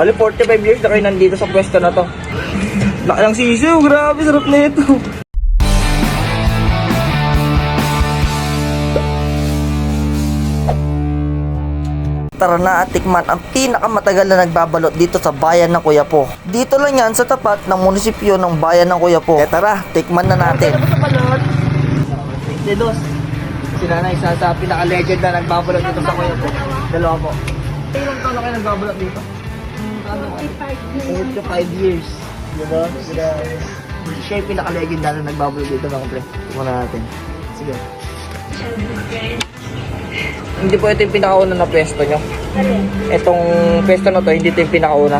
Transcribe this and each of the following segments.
Bali 45 years na kayo nandito sa pwesto na to. Laki ng sisiw, grabe, sarap na ito. Tara na at tikman ang pinakamatagal na nagbabalot dito sa bayan ng Kuya Po. Dito lang yan sa tapat ng munisipyo ng bayan ng Kuya Po. Kaya tara, tikman na natin. Sa balot. Dedos. Si Nanay isa sa pinaka-legend na nagbabalot dito sa Kuya Po. Dalawa po. Ilang taon na kayo nagbabalot dito? 45 years. Diba? Sila, siya yung pinaka-legend na nagbabalot dito mga pre. Na natin. Sige. Hindi po ito yung pinakauna na pwesto nyo. Itong pwesto na to, hindi ito yung pinakauna.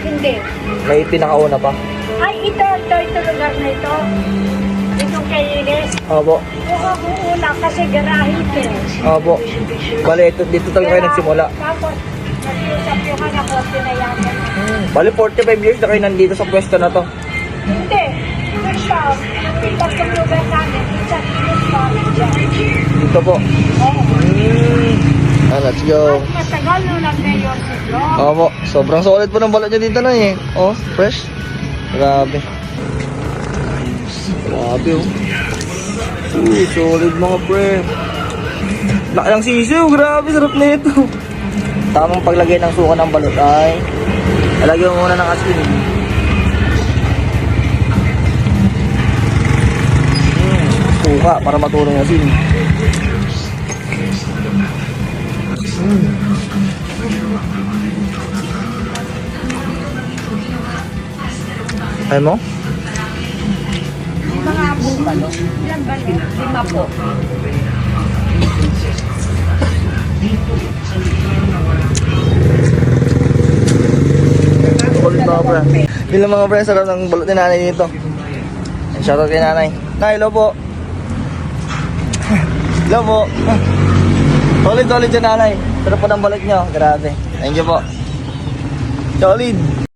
Hindi. May pinakauna pa. Ay, ito, ito, ito lugar na ito. Itong kay Ines. Opo. Kong una kasi garahe ito. Opo. Bale, ito, dito talaga kayo nagsimula. Tapos, nag-usap yung anak ko, pinayagan. Bale, 45 years na kayo nandito sa pwesto na to. Hindi. First time, tatlong lugar namin. Isa, Ines pa. Dito po. Oo. Mm. Ah, let's go. At matagal nung nag-mayor si Bro. Opo. Sobrang solid po ng balot nyo dito na eh. Oh, fresh. Grabe. Grabe oh. Uy, solid mga pre. Laki ng sisiw, grabe, sarap na ito. Tamang paglagay ng suka ng balot ay Lalagyan mo muna ng asin. Mm, suka para matulong asin. Ay mo? Mga bungalo. Ilan ba? Lima po. Mga pre. Bilang mga pre, sarap ng balot ni nanay dito. Shoutout kay nanay. Nay, hello po. Hello po. Solid, solid dyan nanay. Sarap po ng balot nyo. Grabe. Thank you po. Solid.